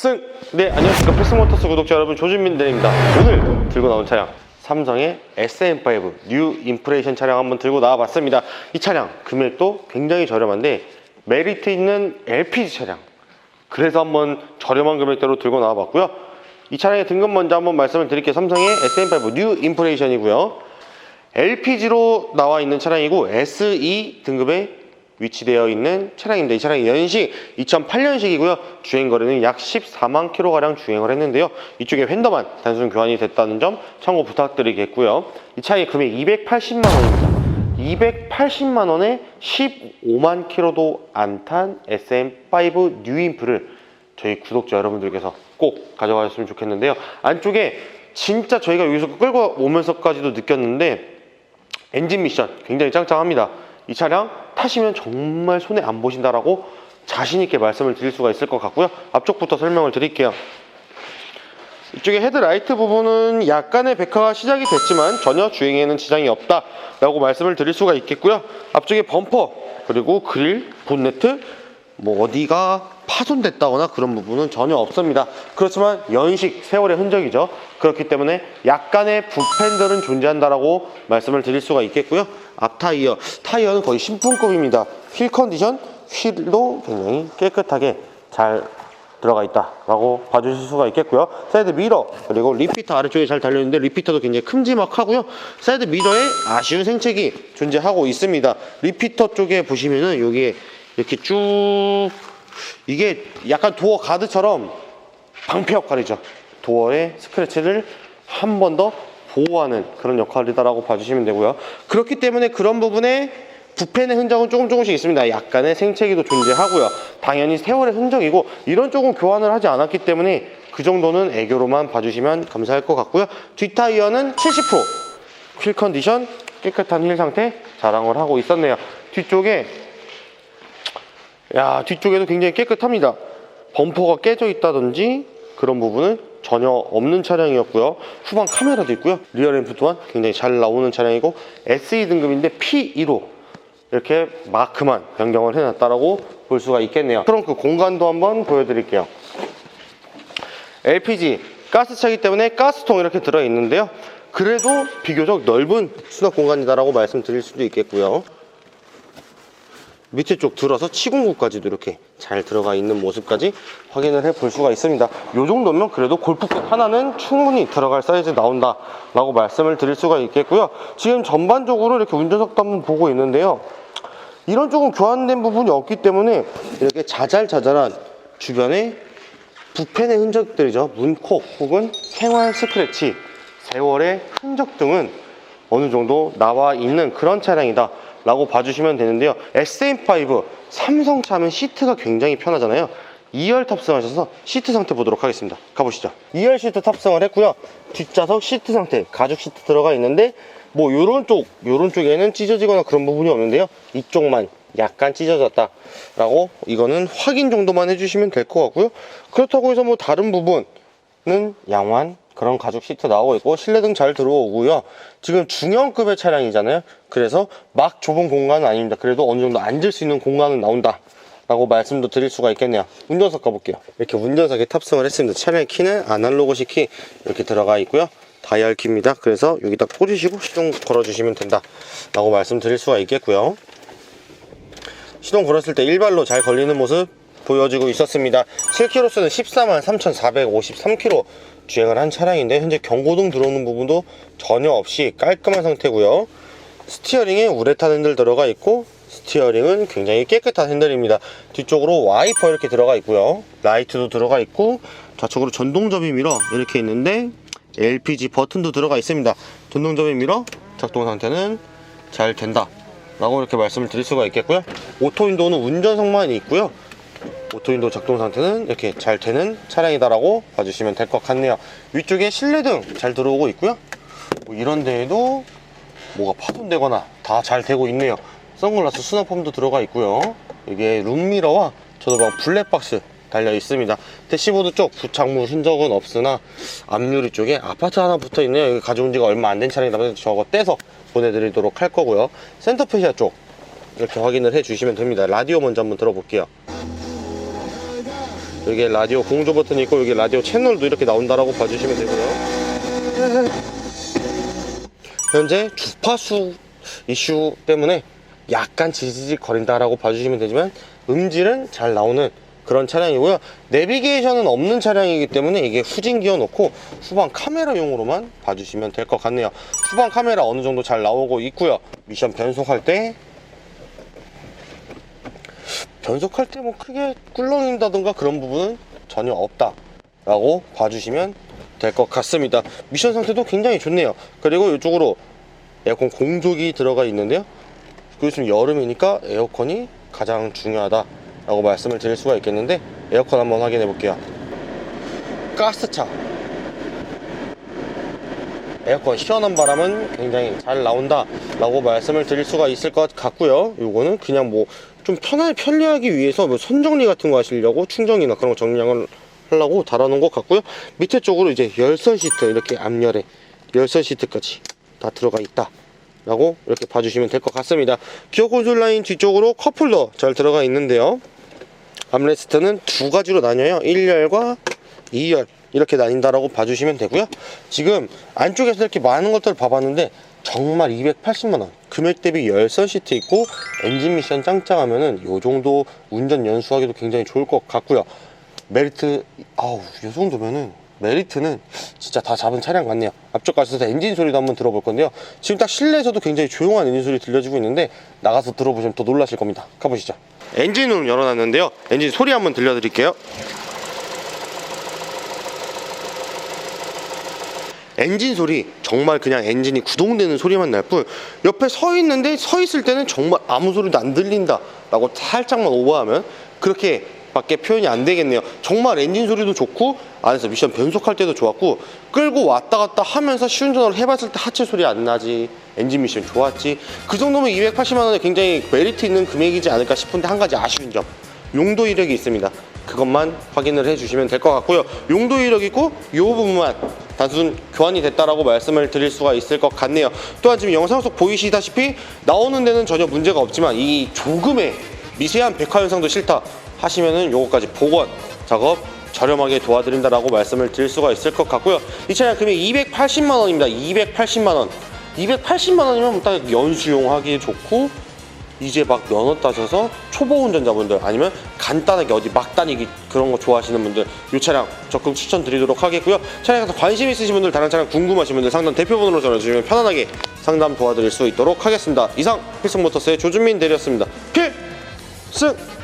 승! 네, 안녕하십니까. 패스모터스 구독자 여러분, 조준민 대리입니다. 오늘 들고 나온 차량, 삼성의 SM5 뉴 인프레이션 차량 한번 들고 나와봤습니다. 이 차량, 금액도 굉장히 저렴한데, 메리트 있는 LPG 차량. 그래서 한번 저렴한 금액대로 들고 나와봤고요. 이 차량의 등급 먼저 한번 말씀을 드릴게요. 삼성의 SM5 뉴 인프레이션이고요. LPG로 나와 있는 차량이고 SE 등급에 위치되어 있는 차량입니다. 이 차량이 연식 2008년식이고요. 주행 거리는 약 14만 킬로가량 주행을 했는데요. 이쪽에 핸더만 단순 교환이 됐다는 점 참고 부탁드리겠고요. 이 차의 금액 280만 원입니다. 280만 원에 15만 킬로도 안 탄 SM5 뉴인프를 저희 구독자 여러분들께서 꼭 가져가셨으면 좋겠는데요. 안쪽에 진짜 저희가 여기서 끌고 오면서까지도 느꼈는데 엔진 미션 굉장히 짱짱합니다. 이 차량 타시면 정말 손해 안 보신다라고 자신 있게 말씀을 드릴 수가 있을 것 같고요. 앞쪽부터 설명을 드릴게요. 이쪽에 헤드라이트 부분은 약간의 백화가 시작이 됐지만 전혀 주행에는 지장이 없다라고 말씀을 드릴 수가 있겠고요. 앞쪽에 범퍼 그리고 그릴, 본네트 뭐 어디가 파손됐다거나 그런 부분은 전혀 없습니다. 그렇지만 연식, 세월의 흔적이죠. 그렇기 때문에 약간의 부팬들은 존재한다라고 말씀을 드릴 수가 있겠고요. 앞 타이어, 타이어는 거의 신품급입니다. 휠 컨디션, 휠도 굉장히 깨끗하게 잘 들어가 있다라고 봐주실 수가 있겠고요. 사이드 미러 그리고 리피터 아래쪽에 잘 달려있는데 리피터도 굉장히 큼지막하고요. 사이드 미러에 아쉬운 생채기 존재하고 있습니다. 리피터 쪽에 보시면은 여기에 이렇게 쭉 이게 약간 도어 가드처럼 방패 역할이죠. 도어의 스크래치를 한 번 더 보호하는 그런 역할이다라고 봐주시면 되고요. 그렇기 때문에 그런 부분에 부펜의 흔적은 조금 조금씩 있습니다. 약간의 생채기도 존재하고요. 당연히 세월의 흔적이고 이런 쪽은 교환을 하지 않았기 때문에 그 정도는 애교로만 봐주시면 감사할 것 같고요. 뒷타이어는 70%휠 컨디션 깨끗한 휠 상태 자랑을 하고 있었네요. 뒤쪽에 야 뒤쪽에도 굉장히 깨끗합니다. 범퍼가 깨져 있다든지 그런 부분은 전혀 없는 차량이었고요. 후방 카메라도 있고요. 리어 램프 또한 굉장히 잘 나오는 차량이고 SE 등급인데 P2로 이렇게 마크만 변경을 해놨다라고 볼 수가 있겠네요. 트렁크 공간도 한번 보여드릴게요. LPG 가스차기 때문에 가스통 이렇게 들어 있는데요. 그래도 비교적 넓은 수납 공간이다라고 말씀드릴 수도 있겠고요. 밑에 쪽 들어서 치공구까지도 이렇게 잘 들어가 있는 모습까지 확인을 해 볼 수가 있습니다. 이 정도면 그래도 골프백 하나는 충분히 들어갈 사이즈 나온다 라고 말씀을 드릴 수가 있겠고요. 지금 전반적으로 이렇게 운전석도 한번 보고 있는데요. 이런 쪽은 교환된 부분이 없기 때문에 이렇게 자잘자잘한 주변에 부펜의 흔적들이죠. 문콕 혹은 생활 스크래치, 세월의 흔적 등은 어느 정도 나와 있는 그런 차량이다 라고 봐주시면 되는데요. SM5 삼성 차면 시트가 굉장히 편하잖아요. 2열 탑승하셔서 시트 상태 보도록 하겠습니다. 가보시죠. 2열 시트 탑승을 했고요. 뒷좌석 시트 상태 가죽 시트 들어가 있는데 뭐 요런 쪽 요런 쪽에는 찢어지거나 그런 부분이 없는데요. 이쪽만 약간 찢어졌다 라고 이거는 확인 정도만 해주시면 될 것 같고요. 그렇다고 해서 뭐 다른 부분은 양호한 그런 가죽 시트 나오고 있고 실내등 잘 들어오고요. 지금 중형급의 차량이잖아요. 그래서 막 좁은 공간은 아닙니다. 그래도 어느 정도 앉을 수 있는 공간은 나온다 라고 말씀도 드릴 수가 있겠네요. 운전석 가볼게요. 이렇게 운전석에 탑승을 했습니다. 차량의 키는 아날로그식 키 이렇게 들어가 있고요. 다이얼 키입니다. 그래서 여기다 꽂으시고 시동 걸어주시면 된다 라고 말씀드릴 수가 있겠고요. 시동 걸었을 때 일발로 잘 걸리는 모습 보여지고 있었습니다. 7km수는 14만 3,453km 주행을 한 차량인데 현재 경고등 들어오는 부분도 전혀 없이 깔끔한 상태고요. 스티어링에 우레탄 핸들 들어가 있고 스티어링은 굉장히 깨끗한 핸들입니다. 뒤쪽으로 와이퍼 이렇게 들어가 있고요. 라이트도 들어가 있고 좌측으로 전동접이 미러 이렇게 있는데 LPG 버튼도 들어가 있습니다. 전동접이 미러 작동 상태는 잘 된다 라고 이렇게 말씀을 드릴 수가 있겠고요. 오토윈도우는 운전석만 있고요 오토윈도우 작동 상태는 이렇게 잘 되는 차량이다라고 봐주시면 될 것 같네요. 위쪽에 실내등 잘 들어오고 있고요. 뭐 이런 데에도 뭐가 파손되거나 다 잘 되고 있네요. 선글라스 수납폼도 들어가 있고요. 이게 룸미러와 저도방 블랙박스 달려 있습니다. 대시보드 쪽 부착물 흔적은 없으나 앞유리 쪽에 아파트 하나 붙어 있네요. 여기 가져온 지가 얼마 안 된 차량이다 보니 저거 떼서 보내드리도록 할 거고요. 센터페시아 쪽 이렇게 확인을 해 주시면 됩니다. 라디오 먼저 한번 들어볼게요. 여기 라디오 공조 버튼이 있고 여기 라디오 채널도 이렇게 나온다라고 봐주시면 되고요. 현재 주파수 이슈 때문에 약간 지지직 거린다라고 봐주시면 되지만 음질은 잘 나오는 그런 차량이고요. 내비게이션은 없는 차량이기 때문에 이게 후진 기어 놓고 후방 카메라용으로만 봐주시면 될 것 같네요. 후방 카메라 어느 정도 잘 나오고 있고요. 미션 변속할 때 변속할 때 뭐 크게 꿀렁인다든가 그런 부분은 전혀 없다 라고 봐주시면 될 것 같습니다. 미션 상태도 굉장히 좋네요. 그리고 이쪽으로 에어컨 공조기 들어가 있는데요. 지금 여름이니까 에어컨이 가장 중요하다 라고 말씀을 드릴 수가 있겠는데 에어컨 한번 확인해 볼게요. 가스차 에어컨 시원한 바람은 굉장히 잘 나온다 라고 말씀을 드릴 수가 있을 것 같고요. 요거는 그냥 뭐 좀 편하게 편리하기 위해서 뭐 선정리 같은 거 하시려고 충전이나 그런 거 정량을 하려고 달아놓은 것 같고요. 밑에 쪽으로 이제 열선 시트 이렇게 앞열에 열선 시트까지 다 들어가 있다. 라고 이렇게 봐주시면 될 것 같습니다. 기어 콘솔 라인 뒤쪽으로 컵홀더 잘 들어가 있는데요. 암레스트는 두 가지로 나뉘어요. 1열과 2열 이렇게 나뉜다라고 봐주시면 되고요. 지금 안쪽에서 이렇게 많은 것들을 봐봤는데 정말 280만 원 금액 대비 열선 시트 있고 엔진 미션 짱짱하면은 요 정도 운전 연수하기도 굉장히 좋을 것 같고요. 메리트 아우 요 정도면은 메리트는 진짜 다 잡은 차량 같네요. 앞쪽 가셔서 엔진 소리도 한번 들어볼 건데요. 지금 딱 실내에서도 굉장히 조용한 엔진 소리 들려주고 있는데 나가서 들어보시면 더 놀라실 겁니다. 가보시죠. 엔진을 열어놨는데요. 엔진 소리 한번 들려드릴게요. 엔진 소리 정말 그냥 엔진이 구동되는 소리만 날 뿐 옆에 서 있는데 서 있을 때는 정말 아무 소리도 안 들린다라고 살짝만 오버하면 그렇게 밖에 표현이 안 되겠네요. 정말 엔진 소리도 좋고 안에서 미션 변속할 때도 좋았고 끌고 왔다 갔다 하면서 시운전을 해봤을 때 하체 소리 안 나지 엔진 미션 좋았지 그 정도면 280만 원에 굉장히 메리트 있는 금액이지 않을까 싶은데 한 가지 아쉬운 점 용도 이력이 있습니다. 그것만 확인을 해주시면 될 것 같고요. 용도 이력 있고 이 부분만 단순 교환이 됐다라고 말씀을 드릴 수가 있을 것 같네요. 또한 지금 영상 속 보이시다시피 나오는 데는 전혀 문제가 없지만 이 조금의 미세한 백화 현상도 싫다 하시면은 요거까지 복원 작업 저렴하게 도와드린다라고 말씀을 드릴 수가 있을 것 같고요. 이 차량 금액 280만 원입니다. 280만 원. 280만 원이면 딱 연수용 하기 좋고 이제 막 면허 따셔서 초보 운전자분들 아니면 간단하게 어디 막 다니기 그런 거 좋아하시는 분들 이 차량 적극 추천드리도록 하겠고요. 차량에 대해서 관심 있으신 분들 다른 차량 궁금하신 분들 상담 대표번호로 전화 주시면 편안하게 상담 도와드릴 수 있도록 하겠습니다. 이상 필승모터스의 조준민 대리였습니다. 필승!